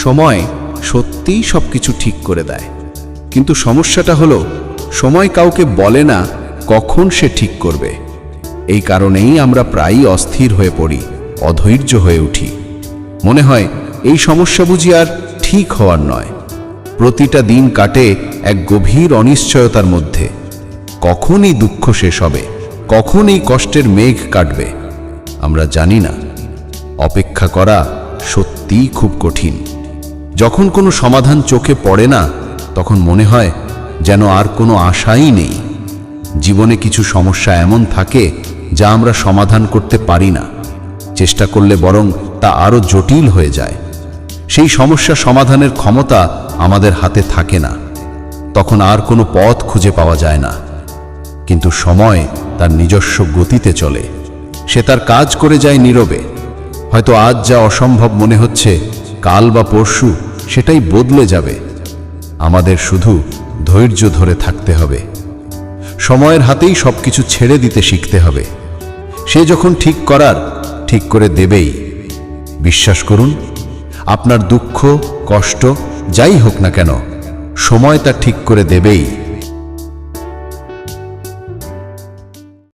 সময় সত্যিই সব কিছু ঠিক করে দেয়। কিন্তু সমস্যাটা হলো, সময় কাউকে বলে না কখন সে ঠিক করবে। এই কারণেই আমরা প্রায়ই অস্থির হয়ে পড়ি, অধৈর্য হয়ে উঠি। মনে হয়, এই সমস্যা বুঝি আর ঠিক হওয়ার নয়। প্রতিটা দিন কাটে এক গভীর অনিশ্চয়তার মধ্যে। কখন এই দুঃখ শেষ হবে? কখন এই কষ্টের মেঘ কাটবে? আমরা জানি না। অপেক্ষা করা সত্যিই খুব কঠিন। যখন কোনো সমাধান চোখে পড়ে না, তখন মনে হয় যেন আর কোনো আশাই নেই। জীবনে কিছু সমস্যা এমন থাকে যা আমরা সমাধান করতে পারি না। চেষ্টা করলে বরং তা আরও জটিল হয়ে যায়। সেই সমস্যা সমাধানের ক্ষমতা আমাদের হাতে থাকে না। তখন আর কোনো পথ খুঁজে পাওয়া যায় না। কিন্তু সময় তার নিজস্ব গতিতে চলে। সে তার কাজ করে যায় নীরবে। হয়তো আজ যা অসম্ভব মনে হচ্ছে, কাল বা পরশু সেটাই বদলে যাবে। আমাদের শুধু ধৈর্য ধরে থাকতে হবে। সময়ের হাতেই সব কিছু ছেড়ে দিতে শিখতে হবে। সে যখন ঠিক করার, ঠিক করে দেবেই। বিশ্বাস করুন, আপনার দুঃখ, কষ্ট, যাই হোক না কেন, সময় তা ঠিক করে দেবেই।